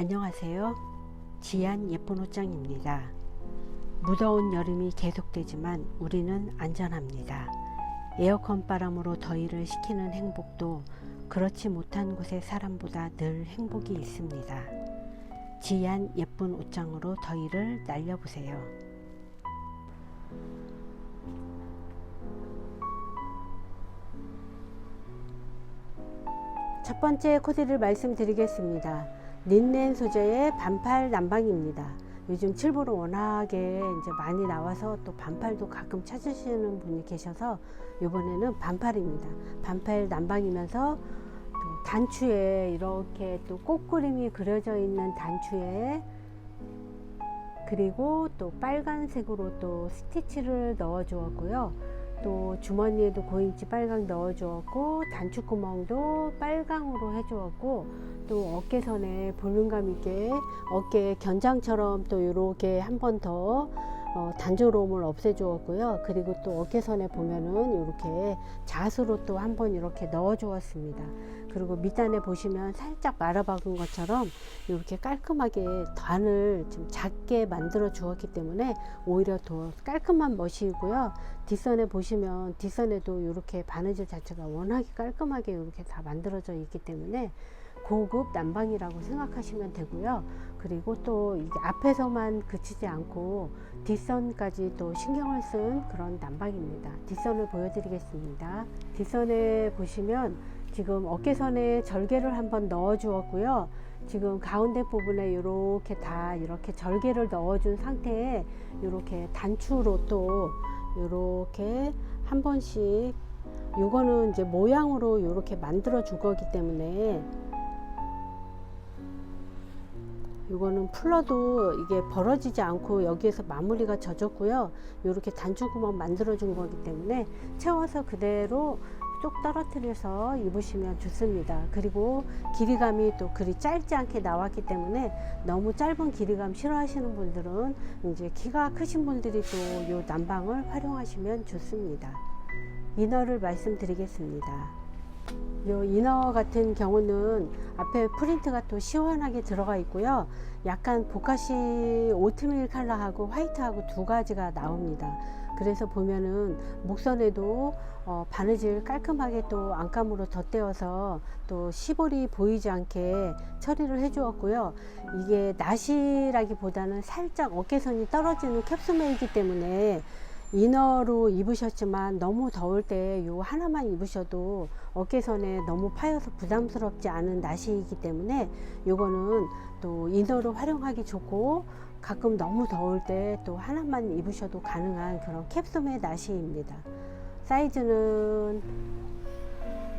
안녕하세요. 지안 예쁜 옷장입니다. 무더운 여름이 계속되지만 우리는 안전합니다. 에어컨 바람으로 더위를 식히는 행복도 그렇지 못한 곳의 사람보다 늘 행복이 있습니다. 지안 예쁜 옷장으로 더위를 날려보세요. 첫 번째 코디를 말씀드리겠습니다. 린넨 소재의 반팔 남방입니다. 요즘 칠보로 워낙에 이제 많이 나와서 또 반팔도 가끔 찾으시는 분이 계셔서 이번에는 반팔입니다. 반팔 남방이면서 또 단추에 이렇게 또 꽃그림이 그려져 있는 단추에 그리고 또 빨간색으로 또 스티치를 넣어 주었고요. 또 주머니에도 고인치 빨강 넣어 주었고 단추 구멍도 빨강으로 해 주었고 또 어깨선에 볼륨감 있게 어깨 견장처럼 또 이렇게 한 번 더 어, 단조로움을 없애 주었고요. 그리고 또 어깨선에 보면은 이렇게 자수로 또 한 번 이렇게 넣어 주었습니다. 그리고 밑단에 보시면 살짝 말아박은 것처럼 이렇게 깔끔하게 단을 좀 작게 만들어 주었기 때문에 오히려 더 깔끔한 멋이고요. 뒷선에 보시면 뒷선에도 이렇게 바느질 자체가 워낙에 깔끔하게 이렇게 다 만들어져 있기 때문에 고급 난방이라고 생각하시면 되고요. 그리고 또 이게 앞에서만 그치지 않고 뒷선까지 또 신경을 쓴 그런 난방입니다. 뒷선을 보여드리겠습니다. 뒷선에 보시면 지금 어깨선에 절개를 한번 넣어 주었고요. 지금 가운데 부분에 이렇게 다 이렇게 절개를 넣어 준 상태에 이렇게 단추로 또 이렇게 한 번씩 요거는 이제 모양으로 이렇게 만들어 줄 거기 때문에 이거는 풀러도 이게 벌어지지 않고 여기에서 마무리가 젖었고요. 이렇게 단추구멍 만들어 준 거기 때문에 채워서 그대로 쏙 떨어뜨려서 입으시면 좋습니다. 그리고 길이감이 또 그리 짧지 않게 나왔기 때문에 너무 짧은 길이감 싫어하시는 분들은 이제 키가 크신 분들이 또 이 난방을 활용하시면 좋습니다. 이너를 말씀드리겠습니다. 요 이너 같은 경우는 앞에 프린트가 또 시원하게 들어가 있고요. 약간 보카시 오트밀 컬러하고 화이트하고 두 가지가 나옵니다. 그래서 보면은 목선에도 어, 바느질 깔끔하게 또 안감으로 덧대어서 또 시볼이 보이지 않게 처리를 해 주었고요. 이게 나시라기보다는 살짝 어깨선이 떨어지는 캡슐메이기 때문에 이너로 입으셨지만 너무 더울 때 요 하나만 입으셔도 어깨선에 너무 파여서 부담스럽지 않은 나시이기 때문에 요거는 또 이너로 활용하기 좋고 가끔 너무 더울 때 또 하나만 입으셔도 가능한 그런 캡슐의 나시입니다. 사이즈는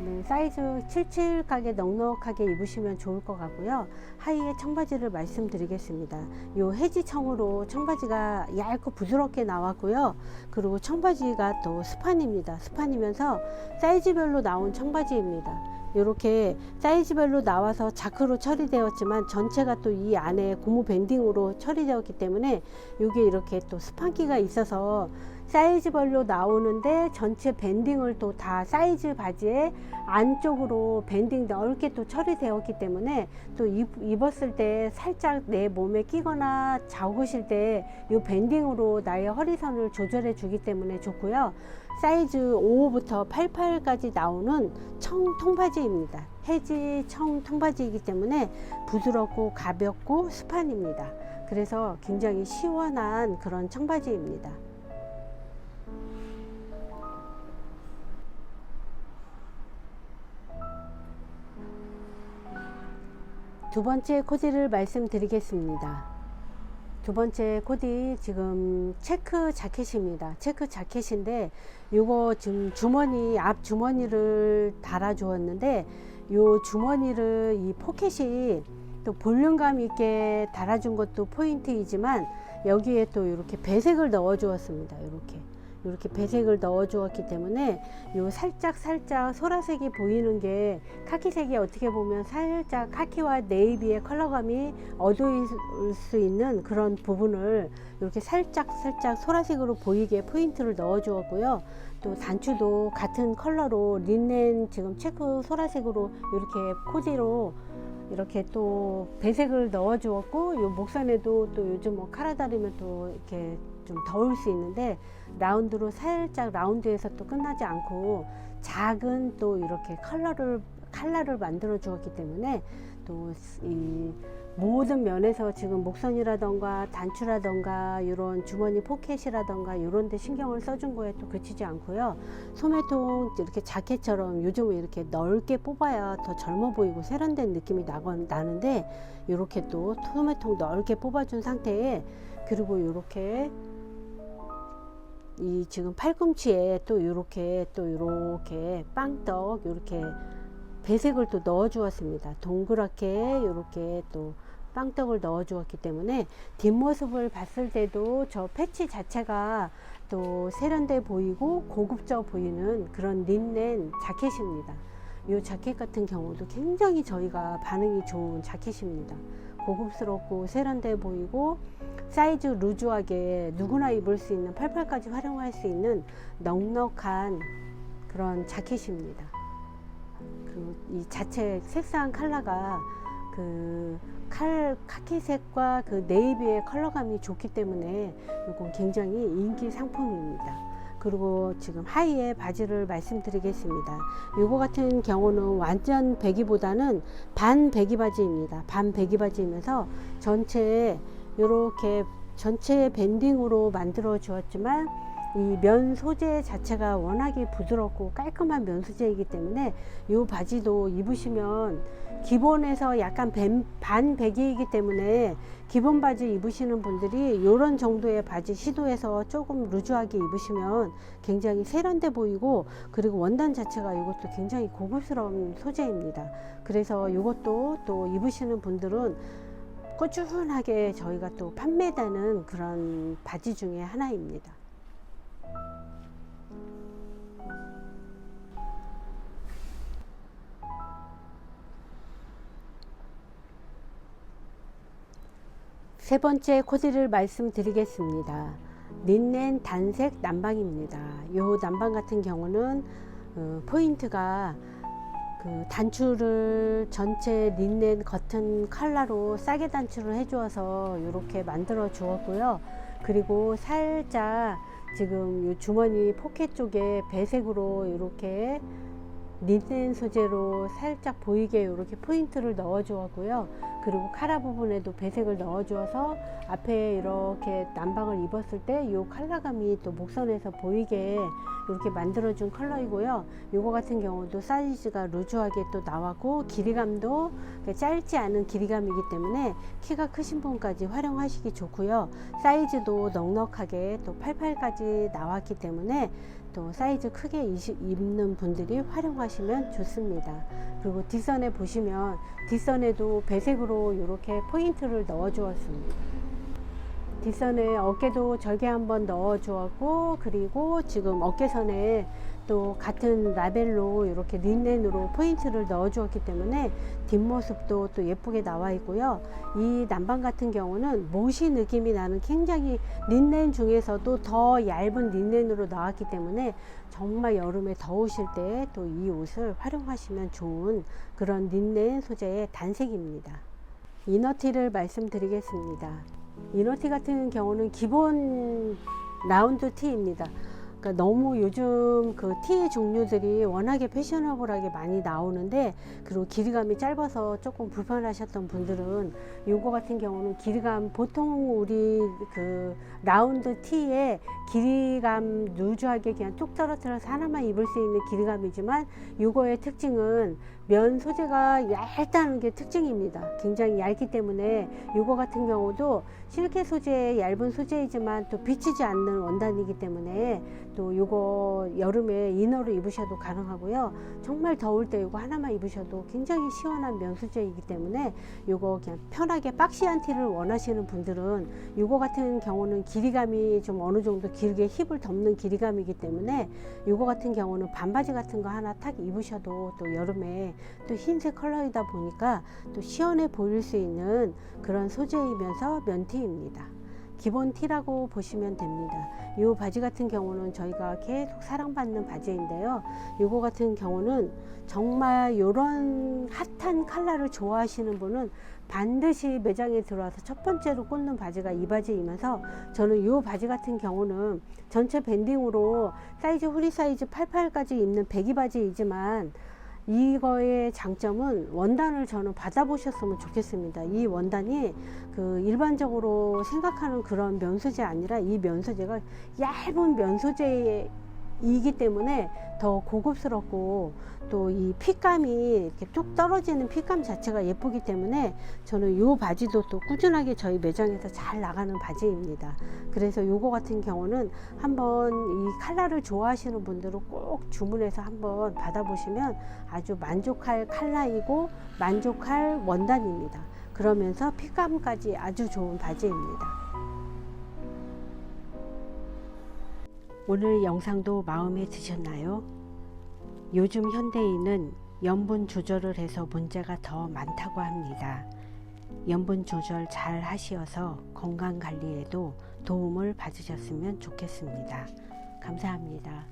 네, 사이즈 77 가게 넉넉하게 입으시면 좋을 것 같고요. 하의에 청바지를 말씀드리겠습니다. 요 해지청으로 청바지가 얇고 부드럽게 나왔고요. 그리고 청바지가 또 스판입니다. 스판이면서 사이즈별로 나온 청바지입니다. 이렇게 사이즈별로 나와서 자크로 처리되었지만 전체가 또 이 안에 고무 밴딩으로 처리되었기 때문에 이게 이렇게 또 스판기가 있어서 사이즈별로 나오는데 전체 밴딩을 또 다 사이즈 바지에 안쪽으로 밴딩 넓게 또 처리되었기 때문에 또 입었을 때 살짝 내 몸에 끼거나 잡으실 때 이 밴딩으로 나의 허리선을 조절해 주기 때문에 좋고요. 사이즈 5부터 88까지 나오는 청 통바지입니다. 해지 청 통바지이기 때문에 부드럽고 가볍고 스판입니다. 그래서 굉장히 시원한 그런 청바지입니다. 두 번째 코디를 말씀드리겠습니다. 두 번째 코디 지금 체크 자켓입니다. 체크 자켓인데 이거 지금 주머니 앞 주머니를 달아 주었는데 이 주머니를 이 포켓이 또 볼륨감 있게 달아준 것도 포인트이지만 여기에 또 이렇게 배색을 넣어 주었습니다. 이렇게 이렇게 배색을 넣어 주었기 때문에 요 살짝 살짝 소라색이 보이는 게 카키색이 어떻게 보면 살짝 카키와 네이비의 컬러감이 어두울 수 있는 그런 부분을 이렇게 살짝 살짝 소라색으로 보이게 포인트를 넣어 주었고요. 또 단추도 같은 컬러로 린넨 지금 체크 소라색으로 이렇게 코디로 이렇게 또 배색을 넣어 주었고 요 목선에도 또 요즘 뭐 카라 다리면 또 이렇게 좀 더울 수 있는데 라운드로 살짝 라운드에서 또 끝나지 않고 작은 또 이렇게 컬러를 칼라를 만들어 주었기 때문에 또 이 모든 면에서 지금 목선이라던가 단추라던가 이런 주머니 포켓이라던가 이런 데 신경을 써준 거에 또 그치지 않고요. 소매통 이렇게 자켓처럼 요즘은 이렇게 넓게 뽑아야 더 젊어 보이고 세련된 느낌이 나건, 나는데 이렇게 또 소매통 넓게 뽑아준 상태에 그리고 이렇게 이 지금 팔꿈치에 또 이렇게 또 이렇게 빵떡 이렇게 배색을 또 넣어 주었습니다. 동그랗게 이렇게 또 빵떡을 넣어 주었기 때문에 뒷모습을 봤을 때도 저 패치 자체가 또 세련돼 보이고 고급져 보이는 그런 린넨 자켓입니다. 이 자켓 같은 경우도 굉장히 저희가 반응이 좋은 자켓입니다. 고급스럽고 세련돼 보이고 사이즈 루즈하게 누구나 입을 수 있는 88까지 활용할 수 있는 넉넉한 그런 자켓입니다. 그이 자체 색상 컬러가 그 칼 카키색과 그 네이비의 컬러감이 좋기 때문에 이건 굉장히 인기 상품입니다. 그리고 지금 하의의 바지를 말씀드리겠습니다. 요거 같은 경우는 완전 배기보다는 반 배기 바지입니다. 반 배기 바지이면서 전체에 이렇게 전체 밴딩으로 만들어 주었지만 이 면 소재 자체가 워낙에 부드럽고 깔끔한 면 소재이기 때문에 이 바지도 입으시면 기본에서 약간 밴- 반 배기이기 때문에 기본 바지 입으시는 분들이 이런 정도의 바지 시도해서 조금 루즈하게 입으시면 굉장히 세련돼 보이고 그리고 원단 자체가 이것도 굉장히 고급스러운 소재입니다. 그래서 이것도 또 입으시는 분들은 꾸준하게 저희가 또 판매되는 그런 바지 중에 하나입니다. 세 번째 코디를 말씀드리겠습니다. 린넨 단색 난방입니다. 이 난방 같은 경우는 어, 포인트가 그 단추를 전체 린넨 커튼 컬러로 싸게 단추를 해주어서 이렇게 만들어 주었고요. 그리고 살짝 지금 이 주머니 포켓 쪽에 배색으로 이렇게 린넨 소재로 살짝 보이게 이렇게 포인트를 넣어 주었고요. 그리고 카라 부분에도 배색을 넣어 주어서 앞에 이렇게 난방을 입었을 때이 컬러감이 또 목선에서 보이게 이렇게 만들어 준 컬러이고요. 이거 같은 경우도 사이즈가 루즈하게 또 나왔고 길이감도 짧지 않은 길이감이기 때문에 키가 크신 분까지 활용하시기 좋고요. 사이즈도 넉넉하게 또 88까지 나왔기 때문에 또 사이즈 크게 입는 분들이 활용하시면 좋습니다. 그리고 뒷선에 보시면 뒷선에도 배색으로 이렇게 포인트를 넣어 주었습니다. 뒷선에 어깨도 절개 한번 넣어 주었고 그리고 지금 어깨선에 또 같은 라벨로 이렇게 린넨으로 포인트를 넣어 주었기 때문에 뒷모습도 또 예쁘게 나와 있고요. 이 난방 같은 경우는 모시 느낌이 나는 굉장히 린넨 중에서도 더 얇은 린넨으로 나왔기 때문에 정말 여름에 더우실 때 또 이 옷을 활용하시면 좋은 그런 린넨 소재의 단색입니다. 이너티를 말씀드리겠습니다. 이너티 같은 경우는 기본 라운드 티입니다. 그러니까 너무 요즘 그 티 종류들이 워낙에 패셔너블하게 많이 나오는데 그리고 길이감이 짧아서 조금 불편하셨던 분들은 요거 같은 경우는 길이감 보통 우리 그 라운드 티에 길이감 루즈하게 그냥 뚝 떨어뜨려서 하나만 입을 수 있는 길이감이지만 요거의 특징은 면 소재가 얇다는 게 특징입니다. 굉장히 얇기 때문에 요거 같은 경우도 실크 소재의 얇은 소재이지만 또 비치지 않는 원단이기 때문에 또 요거 여름에 이너로 입으셔도 가능하고요. 정말 더울 때 요거 하나만 입으셔도 굉장히 시원한 면 소재이기 때문에 요거 그냥 편하게 박시한 티를 원하시는 분들은 요거 같은 경우는 길이감이 좀 어느 정도 길게 힙을 덮는 길이감이기 때문에 요거 같은 경우는 반바지 같은 거 하나 탁 입으셔도 또 여름에 또 흰색 컬러이다 보니까 또 시원해 보일 수 있는 그런 소재이면서 면티입니다. 기본 티라고 보시면 됩니다. 이 바지 같은 경우는 저희가 계속 사랑받는 바지인데요. 이거 같은 경우는 정말 이런 핫한 컬러를 좋아하시는 분은 반드시 매장에 들어와서 첫 번째로 꽂는 바지가 이 바지이면서 저는 이 바지 같은 경우는 전체 밴딩으로 사이즈 후리 사이즈 88까지 입는 배기 바지이지만 이거의 장점은 원단을 저는 받아보셨으면 좋겠습니다. 이 원단이 그 일반적으로 생각하는 그런 면소재 아니라 이 면소재가 얇은 면소재 이기 때문에 더 고급스럽고 또 이 핏감이 이렇게 쭉 떨어지는 핏감 자체가 예쁘기 때문에 저는 이 바지도 또 꾸준하게 저희 매장에서 잘 나가는 바지입니다. 그래서 요거 같은 경우는 한번 이 컬러를 좋아하시는 분들은 꼭 주문해서 한번 받아보시면 아주 만족할 컬러이고 만족할 원단입니다. 그러면서 핏감까지 아주 좋은 바지입니다. 오늘 영상도 마음에 드셨나요? 요즘 현대인은 염분 조절을 해서 문제가 더 많다고 합니다. 염분 조절 잘 하시어서 건강 관리에도 도움을 받으셨으면 좋겠습니다. 감사합니다.